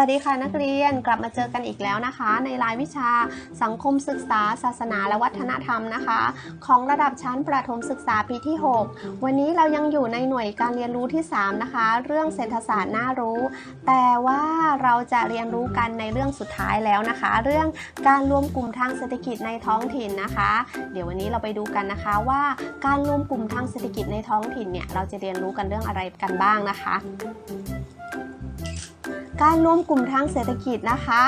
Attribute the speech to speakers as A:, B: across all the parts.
A: วัสดีค่ะนักเรียนกลับมาเจอกันอีกแล้วนะคะ ในรายวิชาสังคมศึกษา ศาสนาและวัฒนธรรมนะคะ ของระดับชั้นประถมศึกษาปีที่ 6 วันนี้เรายังอยู่ในหน่วยการเรียนรู้ที่ 3 นะคะ เรื่องเศรษฐศาสตร์น่ารู้ แต่ว่าเราจะเรียนรู้กันในเรื่องสุดท้ายแล้วนะคะ เรื่องการรวมกลุ่มทางเศรษฐกิจในท้องถิ่นนะคะ เดี๋ยววันนี้เราไปดูกันนะคะว่าการรวมกลุ่มทางเศรษฐกิจในท้องถิ่นเนี่ยเราจะเรียนรู้กันเรื่องอะไรกันบ้างนะคะ การรวมกลุ่มทางเศรษฐกิจนะคะ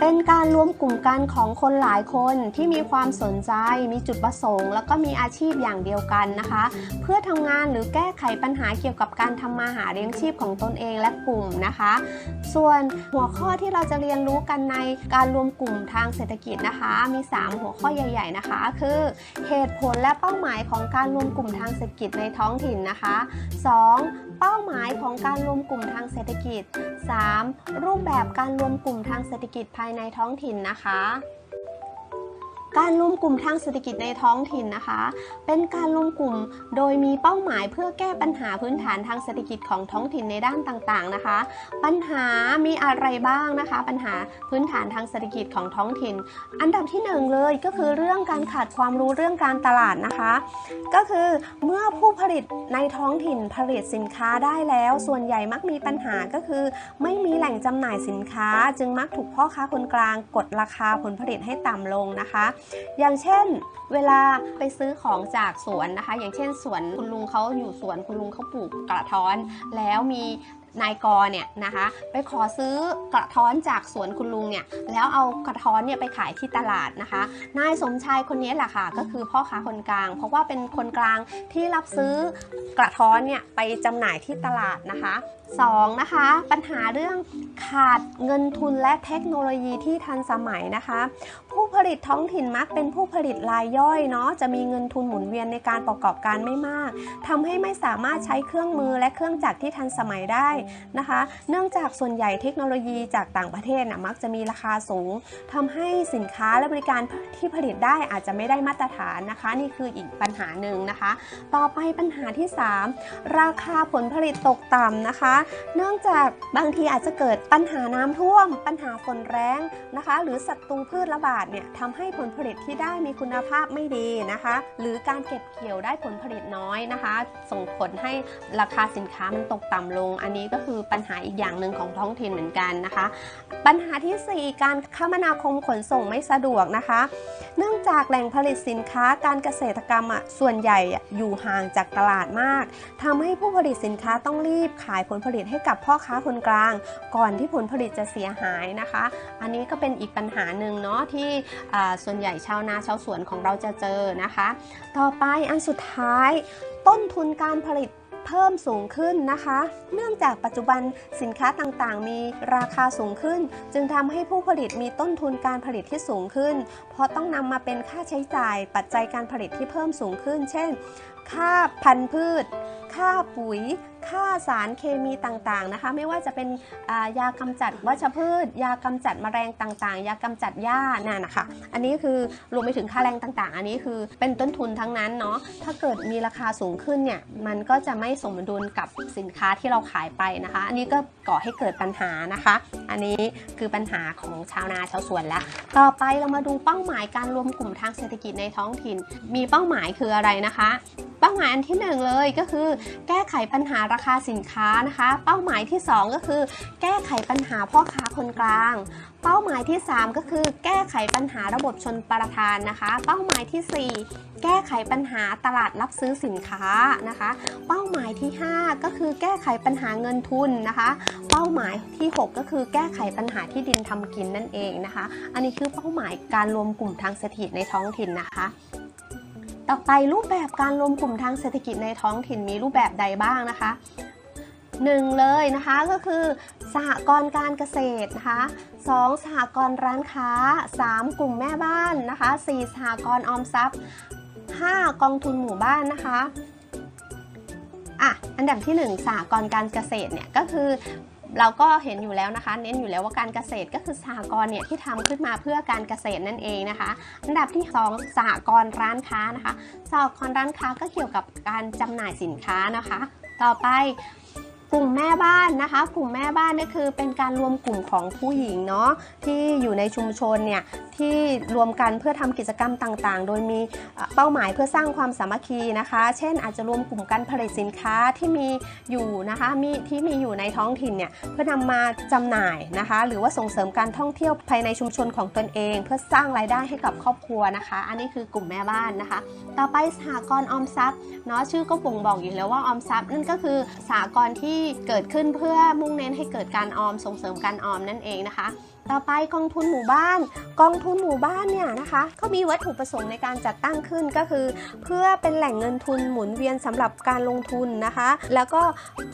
A: เป็นการรวมกลุ่มกันของคนหลายคนที่มีความสนใจ มีจุดประสงค์ แล้วก็มีอาชีพอย่างเดียวกันนะคะ เพื่อทำงานหรือแก้ไขปัญหาเกี่ยวกับการทำมาหาเลี้ยงชีพของตนเองและกลุ่มนะคะ ส่วนหัวข้อที่เราจะเรียนรู้กันในการรวมกลุ่มทางเศรษฐกิจนะคะ มี 3 หัวข้อใหญ่ ๆนะคะ คือเหตุผลและเป้าหมายของการรวมกลุ่มทางเศรษฐกิจในท้องถิ่นนะคะ 2. เป้าหมายของการรวมกลุ่มทางเศรษฐกิจ 3. รูปแบบการรวมกลุ่มทางเศรษฐกิจภายในท้องถิ่นนะคะ การรวมกลุ่มทางเศรษฐกิจในท้องถิ่นนะคะ เป็นการรวมกลุ่มโดยมีเป้าหมายเพื่อแก้ปัญหาพื้นฐานทางเศรษฐกิจของท้องถิ่นในด้านต่างๆนะคะ ปัญหามีอะไรบ้างนะคะ ปัญหาพื้นฐานทางเศรษฐกิจของท้องถิ่น อันดับที่หนึ่งเลยก็คือเรื่องการขาดความรู้เรื่องการตลาดนะคะ ก็คือเมื่อผู้ผลิตในท้องถิ่นผลิตสินค้าได้แล้ว ส่วนใหญ่มักมีปัญหาก็คือ ไม่มีแหล่งจำหน่ายสินค้า จึงมักถูกพ่อค้าคนกลางกดราคาผลผลิตให้ต่ำลงนะคะอย่างเช่นเวลาไปซื้อของจากสวนนะคะ อย่างเช่นสวนคุณลุงเขาอยู่สวนคุณลุงเขาปลูกกระท้อน แล้วมี นายกเนี่ยนะคะไปขอซื้อกระท้อนจากสวนคุณลุงเนี่ยแล้วเอากระท้อนเนี่ยไปขายที่ตลาดนะคะ นายสมชายคนนี้แหละค่ะก็คือพ่อค้าคนกลาง เพราะว่าเป็นคนกลางที่รับซื้อกระท้อนเนี่ยไปจำหน่ายที่ตลาดนะคะสองนะคะปัญหาเรื่องขาดเงินทุนและเทคโนโลยีที่ทันสมัยนะคะ ผู้ผลิตท้องถิ่นมักเป็นผู้ผลิตรายย่อยเนาะจะมีเงินทุนหมุนเวียนในการประกอบการไม่มากทำให้ไม่สามารถใช้เครื่องมือและเครื่องจักรที่ทันสมัยได้นะคะ เนื่องจากส่วนใหญ่เทคโนโลยีจากต่างประเทศนะมักจะมีราคาสูงทำให้สินค้าและบริการที่ผลิตได้อาจจะไม่ได้มาตรฐานนะคะ นี่คืออีกปัญหาหนึ่งนะคะ ต่อไปปัญหาที่ 3 ราคาผลผลิตตกต่ำนะคะ เนื่องจากบางทีอาจจะเกิดปัญหาน้ำท่วม ปัญหาฝนแรงนะคะ หรือศัตรูพืชระบาดเนี่ยทำให้ผลผลิตที่ได้มีคุณภาพไม่ดีนะคะ หรือการเก็บเกี่ยวได้ผลผลิตน้อยนะคะ ส่งผลให้ราคาสินค้ามันตกต่ำลง อันนี้ก็คือปัญหาอีกอย่างหนึ่งของท้องถิ่นเหมือนกันนะคะ ปัญหาทีสี่ 4 การคมนาคมขนส่งไม่สะดวกนะคะ เนื่องจากแหล่งผลิตสินค้าการเกษตรกรรมอะส่วนใหญ่อยู่ห่างจากตลาดมากทำให้ผู้ผลิตสินค้าต้องรีบขายผลผลิตให้กับพ่อค้าคนกลาง ก่อนที่ผลผลิตจะเสียหายนะคะ อันนี้ก็เป็นอีกปัญหาหนึ่งเนาะที่ส่วนใหญ่ชาวนาชาวสวนของเราจะเจอนะคะ ต่อไปอันสุดท้ายต้นทุนการผลิต เพิ่มสูงขึ้นนะคะ เนื่องจากปัจจุบันสินค้าต่างๆ มีราคาสูงขึ้น จึงทำให้ผู้ผลิตมีต้นทุนการผลิตที่สูงขึ้น เพราะต้องนำมาเป็นค่าใช้จ่ายปัจจัยการผลิตที่เพิ่มสูงขึ้น เช่น ค่าพันธุ์พืช ค่าปุ๋ย ค่าสารเคมีต่างๆนะคะ ไม่ว่าจะเป็นายากำจัดวัชพืช ยากำจัดแมลงต่างๆ ยากำจัดหญ้าน่ะนะคะ อันนี้คือรวมไปถึงค่าแรงต่างๆ อันนี้คือเป็นต้นทุนทั้งนั้นเนาะ ถ้าเกิดมีราคาสูงขึ้นเนี่ย มันก็จะไม่สมดุลกับสินค้าที่เราขายไปนะคะ อันนี้ก็ก่อให้เกิดปัญหานะคะ อันนี้คือปัญหาของชาวนาชาวสวนแล้วต่อไปเรามาดูเป้าหมายการรวมกลุ่มทางเศรษฐกิจในท้องถิ่น มีเป้าหมายคืออะไรนะคะ เป้าหมายอันที่หนึ่งเลยก็คือแก้ไขปัญหาราคาสินค้านะคะ เป้าหมายที่ 2 ก็คือ แก้ไขปัญหาพ่อค้าคนกลาง เป้าหมายที่ 3 ก็คือ แก้ไขปัญหาระบบชนประทานนะคะ เป้าหมายทีสี่4 แก้ไขปัญหาตลาดรับซื้อสินค้านะคะ เป้าหมายที่ 5 ก็คือแก้ไขปัญหาเงินทุนนะคะ เป้าหมายที่ 6 ก็คือแก้ไขปัญหาที่ดินทำกินนั่นเองนะคะ อันนี้คือเป้าหมายการรวมกลุ่มทางเศรษฐกิจในท้องถิ่นนะคะ ต่อไปรูปแบบการรวมกลุ่มทางเศรษฐกิจในท้องถิ่นมีรูปแบบใดบ้างนะคะหนึ่งเลยนะคะก็คือสหกรณ์การเกษตรนะคะสองสหกรณ์ร้านค้า 3 กลุ่มแม่บ้านนะคะ4สหกรณ์ออมทรัพย์ 5 กองทุนหมู่บ้านนะคะอะอันดับที่ 1สหกรณ์การเกษตรเนี่ยก็คือ เราก็เห็นอยู่แล้วนะคะ เน้นอยู่แล้วว่าการเกษตรก็คือสหกรณ์เนี่ยที่ทำขึ้นมาเพื่อการเกษตรนั่นเองนะคะ อันดับที่ 2 สหกรณ์ร้านค้านะคะสหกรณ์ร้านค้าก็เกี่ยวกับการจำหน่ายสินค้านะคะ ต่อไป กลุ่มแม่บ้านนะคะ กลุ่มแม่บ้านนี่คือเป็นการรวมกลุ่มของผู้หญิงเนาะที่อยู่ในชุมชนเนี่ยที่รวมกันเพื่อทำกิจกรรมต่างๆ โดยมีเป้าหมายเพื่อสร้างความสามัคคีนะคะ เช่น อาจจะรวมกลุ่มการผลิตสินค้าที่มีอยู่นะคะมีที่มีอยู่ในท้องถิ่นเนี่ยเพื่อนำมาจำหน่ายนะคะ หรือว่าส่งเสริมการท่องเที่ยวภายในชุมชนของตนเอง เพื่อสร้างรายได้ให้กับครอบครัวนะคะ อันนี้คือกลุ่มแม่บ้านนะคะ ต่อไปสหกรณ์ออมทรัพย์เนาะชื่อก็บ่งบอกอยู่แล้วว่าออมทรัพย์นั่นก็คือสหกรณ์ที่เกิดขึ้นเพื่อมุ่งเน้นให้เกิดการออมส่งเสริมการออมนั่นเองนะคะ ต่อไปกองทุนหมู่บ้าน กองทุนหมู่บ้านเนี่ยนะคะก็มีวัตถุประสงค์ในการจัดตั้งขึ้นก็คือ เพื่อเป็นแหล่งเงินทุนหมุนเวียนสำหรับการลงทุนนะคะ แล้วก็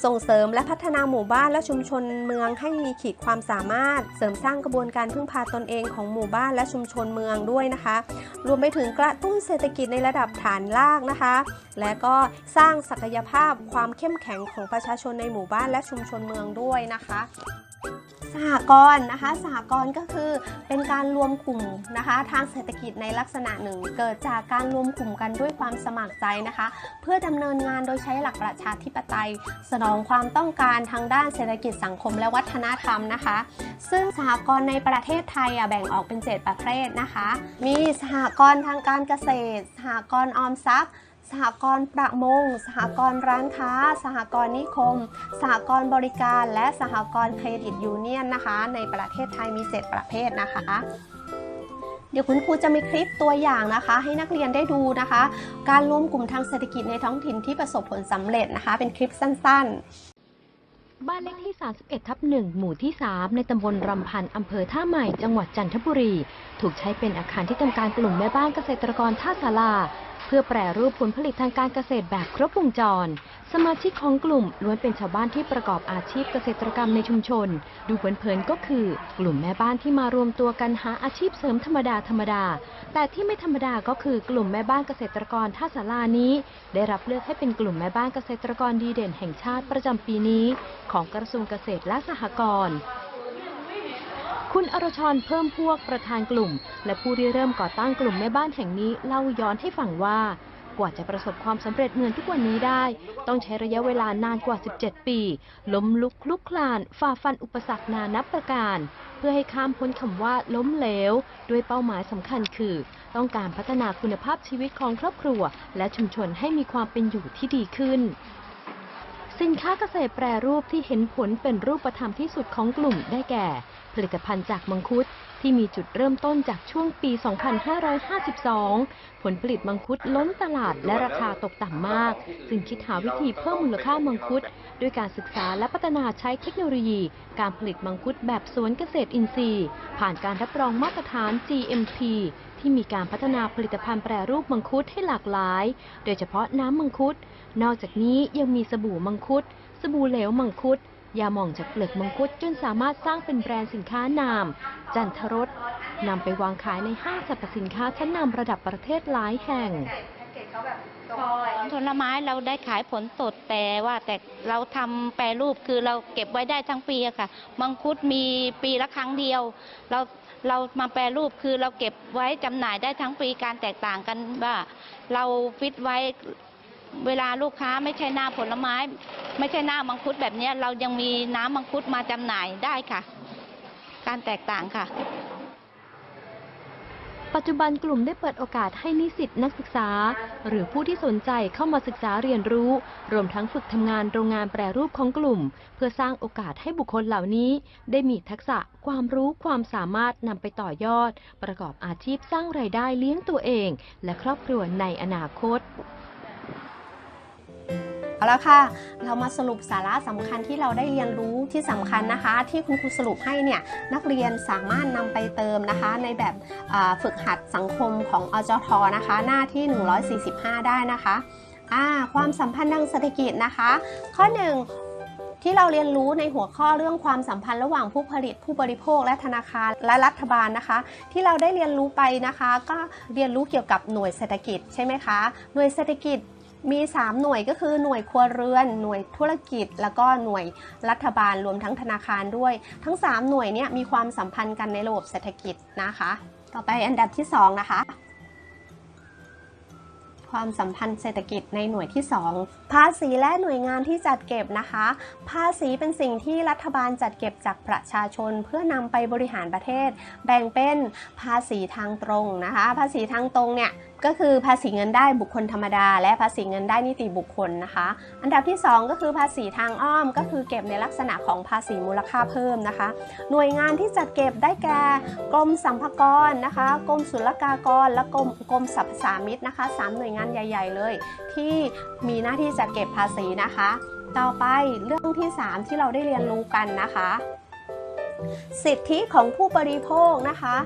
A: ส่งเสริมและพัฒนาหมู่บ้านและชุมชนเมืองให้มีขีดความสามารถ เสริมสร้างกระบวนการพึ่งพาตนเองของหมู่บ้านและชุมชนเมืองด้วยนะคะ รวมไปถึงกระตุ้นเศรษฐกิจในระดับฐานรากนะคะ และก็สร้างศักยภาพความเข้มแข็งของประชาชนในหมู่บ้านและชุมชนเมืองด้วยนะคะ หกรณ์นะคะสหกรณ์ก็คือเป็นการรวมกลุ่มนะคะ ทางเศรษฐกิจในลักษณะหนึ่ง เกิดจากการรวมกลุ่มกันด้วยความสมัครใจนะคะ เพื่อดำเนินงานโดยใช้หลักประชาธิปไตย สนองความต้องการทางด้านเศรษฐกิจสังคมและวัฒนธรรมนะคะ ซึ่งสหกรณ์ในประเทศไทยอะแบ่งออกเป็น 7 ประเภทนะคะ มีสหกรณ์ทางการเกษตร สหกรณ์ออมทรัพย์ สหกรณ์ประมง สหกรณ์ร้านค้า สหกรณ์นิคม สหกรณ์บริการ และสหกรณ์เครดิตยูเนียนนะคะ ในประเทศไทยมี 7 ประเภทนะคะเดี๋ยวคุณครูจะมีคลิปตัวอย่างนะคะ ให้นักเรียนได้ดูนะคะ การรวมกลุ่มทางเศรษฐกิจในท้องถิ่นที่ประสบผลสำเร็จนะคะ เป็นคลิปสั้นๆ
B: บ้านเลขที่ 31 ทับ 1 หมู่ที่ 3 ในตำบลรำพันอำเภอท่าใหม่ จังหวัดจันทบุรี ถูกใช้เป็นอาคารที่ทำการกลุ่มแม่บ้านเกษตรกรท่าสารา เพื่อแปรรูปผลผลิตทางการเกษตรแบบครบวงจร สมาชิกของกลุ่มล้วนเป็นชาวบ้านที่ประกอบอาชีพเกษตรกรรมในชุมชน ดูเผินๆก็คือกลุ่มแม่บ้านที่มารวมตัวกันหาอาชีพเสริมธรรมดาธรรมดา แต่ที่ไม่ธรรมดาก็คือกลุ่มแม่บ้านเกษตรกรท่าสารานี้ ได้รับเลือกให้เป็นกลุ่มแม่บ้านเกษตรกรดีเด่นแห่งชาติประจำปีนี้ ของกระทรวงเกษตรและสหกรณ์ คุณอรชรเพิ่มพวกประธานกลุ่ม และผู้ที่เริ่มก่อตั้งกลุ่มแม่บ้านแห่งนี้เล่าย้อนให้ฟังว่ากว่าจะประสบความสำเร็จเหมือนทุกวันนี้ได้ ต้องใช้ระยะเวลานานกว่า 17 ปี ล้มลุกคลุกคลาน ฝ่าฟันอุปสรรคนานับประการ เพื่อให้ข้ามพ้นคำว่าล้มเหลว ด้วยเป้าหมายสำคัญคือ ต้องการพัฒนาคุณภาพชีวิตของครอบครัว และชุมชนให้มีความเป็นอยู่ที่ดีขึ้น สินค้าเกษตรแปรรูปที่เห็นผลเป็นรูปธรรมที่สุดของกลุ่มได้แก่ ผลิตภัณฑ์จากมังคุดที่มีจุดเริ่มต้นจากช่วงปี 2552 ผลผลิตมังคุดล้นตลาดและราคาตกต่ำมาก จึงคิดหาวิธีเพิ่มมูลค่ามังคุด ด้วยการศึกษาและพัฒนาใช้เทคโนโลยี การผลิตมังคุดแบบสวนเกษตรอินทรีย์ ผ่านการรับรองมาตรฐาน GMP ที่มีการพัฒนาผลิตภัณฑ์แปรรูปมังคุดให้หลากหลาย โดยเฉพาะน้ำมังคุด นอกจากนี้ยังมีสบู่มังคุด สบู่เหลวมังคุด ยาหม่องจากเปลือกมังคุดจนสามารถสร้างเป็นแบรนด์สินค้านาม จันทรสนำไปวางขายในห้างสรรพสินค้าชั้นนำระดับประเทศหลายแห่ง
C: ผลไม้เราได้ขายผลสดแต่ว่าแต่เราทำแปรรูปคือเราเก็บไว้ได้ทั้งปีอะค่ะมังคุดมีปีละครั้งเดียว เราเรามาแปรรูปคือเราเก็บไว้จำหน่ายได้ทั้งปีการแตกต่างกันว่า เราฟิตไว้ เวลาลูกค้าไม่ใช่หน้าผลไม้ ไม่ใช่หน้ามังคุดแบบนี้เรายังมีน้ำมังคุดมาจำหน่ายได้ค่ะ การแตกต่างค่ะ
B: ปัจจุบันกลุ่มได้เปิดโอกาสให้นิสิตนักศึกษา หรือผู้ที่สนใจเข้ามาศึกษาเรียนรู้ รวมทั้งฝึกทำงานโรงงานแปรรูปของกลุ่ม เพื่อสร้างโอกาสให้บุคคลเหล่านี้ ได้มีทักษะความรู้ความสามารถนำไปต่อยอด ประกอบอาชีพสร้างไรายได้เลี้ยงตัวเอง และครอบครัวในอนาคต
A: เอาละค่ะ เรามาสรุปสาระสำคัญที่เราได้เรียนรู้ที่สำคัญนะคะ ที่คุณครูสรุปให้เนี่ยนักเรียนสามารถนำไปเติมนะคะ ในแบบฝึกหัดสังคมของอจทนะคะ หน้าที่ 145 ได้นะคะความสัมพันธ์ทางเศรษฐกิจนะคะ ข้อ 1ที่เราเรียนรู้ในหัวข้อเรื่องความสัมพันธ์ระหว่างผู้ผลิตผู้บริโภคและธนาคารและรัฐบาลนะคะ ที่เราได้เรียนรู้ไปนะคะ ก็เรียนรู้เกี่ยวกับหน่วยเศรษฐกิจใช่ไหมคะ หน่วยเศรษฐกิจ มี 3 หน่วยก็คือหน่วยครัวเรือน หน่วยธุรกิจ แล้วก็หน่วยรัฐบาลรวมทั้งธนาคารด้วย ทั้ง 3 หน่วยเนี่ยมีความสัมพันธ์กันในระบบเศรษฐกิจนะคะ ต่อไปอันดับที่ 2 นะคะ ความสัมพันธ์เศรษฐกิจในหน่วยที่ 2 ภาษีและหน่วยงานที่จัดเก็บนะคะ ภาษีเป็นสิ่งที่รัฐบาลจัดเก็บจากประชาชน เพื่อนำไปบริหารประเทศ แบ่งเป็นภาษีทางตรงนะคะ ภาษีทางตรงเนี่ย ก็คือภาษีเงินได้บุคคลธรรมดา และภาษีเงินได้นิติบุคคลนะคะ อันดับที่ 2 ก็คือภาษีทางอ้อม ก็คือเก็บในลักษณะของภาษีมูลค่าเพิ่มนะคะ หน่วยงานที่จัดเก็บได้แก่กรมสัมภากรนะคะกรมศุลกากร และกรมกรมสรรพสามิตนะคะสามหน่วยงานใหญ่ ๆ เลย ที่มีหน้าที่จัดเก็บภาษีนะคะ ต่อไปเรื่องที่ 3 ที่เราได้เรียนรู้กันนะคะ สิทธิของผู้บริโภคนะคะ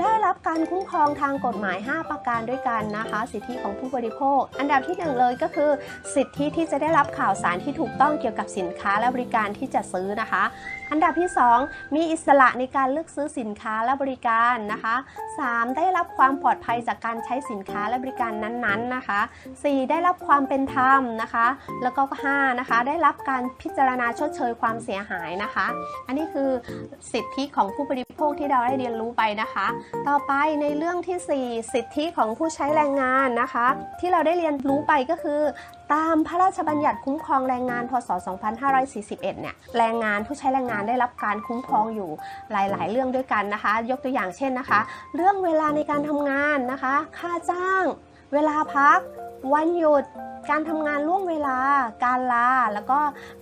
A: ได้รับการคุ้มครองทางกฎหมาย 5 ประการด้วยกันนะคะ สิทธิของผู้บริโภค อันดับที่หนึ่งเลยก็คือ สิทธิที่จะได้รับข่าวสารที่ถูกต้องเกี่ยวกับสินค้าและบริการที่จะซื้อนะคะ อันดับที่ 2 มีอิสระในการเลือกซื้อสินค้าและบริการนะคะ 3. ได้รับความปลอดภัยจากการใช้สินค้าและบริการนั้นๆนะคะ 4. ได้รับความเป็นธรรมนะคะ แล้วก็5นะคะได้รับการพิจารณาชดเชยความเสียหายนะคะ อันนี้คือสิทธิของผู้บริโภคที่เราได้เรียนรู้ไปนะคะ ต่อไปในเรื่องที่ 4 สิทธิของผู้ใช้แรงงานนะคะ ที่เราได้เรียนรู้ไปก็คือ ตามพระราชบัญญัติคุ้มครองแรงงานพศ 2541 เนี่ยแรงงานผู้ใช้แรงงานได้รับการคุ้มครองอยู่หลาย ๆ เรื่องด้วยกันนะคะ ยกตัวอย่างเช่นนะคะ เรื่องเวลาในการทำงานนะคะ ค่าจ้าง เวลาพัก วันหยุด การทำงานล่วงเวลา การลา แล้วก็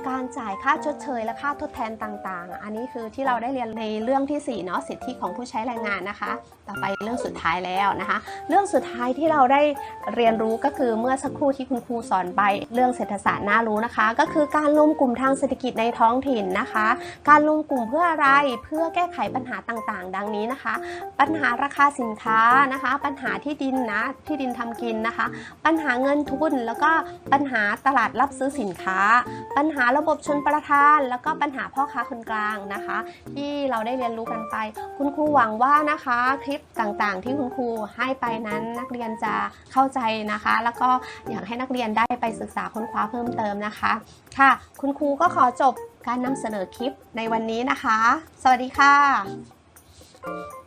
A: การจ่ายค่าชดเชย และค่าทดแทนต่างๆ อันนี้คือที่เราได้เรียนในเรื่องที่4เนาะสิทธิของผู้ใช้แรงงานนะคะ ต่อไปเรื่องสุดท้ายแล้วนะคะ เรื่องสุดท้ายที่เราได้เรียนรู้ก็คือเมื่อสักครู่ที่คุณครูสอนไปเรื่องเศรษฐศาสตร์น่ารู้นะคะ ก็คือการรวมกลุ่มทางเศรษฐกิจในท้องถิ่นนะคะ การรวมกลุ่มเพื่ออะไรเพื่อแก้ไขปัญหาต่างๆ ดังนี้นะคะ ปัญหาราคาสินค้านะคะ ปัญหาที่ดินนะที่ดินทำกินนะคะ ปัญหาเงินทุนแล้วก็ปัญหาตลาดรับซื้อสินค้า ปัญหาระบบชนประทาน แล้วก็ปัญหาพ่อค้าคนกลางนะคะ ที่เราได้เรียนรู้กันไป คุณครูหวังว่านะคะคลิปต่างๆ ที่คุณครูให้ไปนั้นนักเรียนจะเข้าใจนะคะ แล้วก็อยากให้นักเรียนได้ไปศึกษาค้นคว้าเพิ่มเติมนะคะค่ะ คุณครูก็ขอจบการนำเสนอคลิปในวันนี้นะคะ สวัสดีค่ะ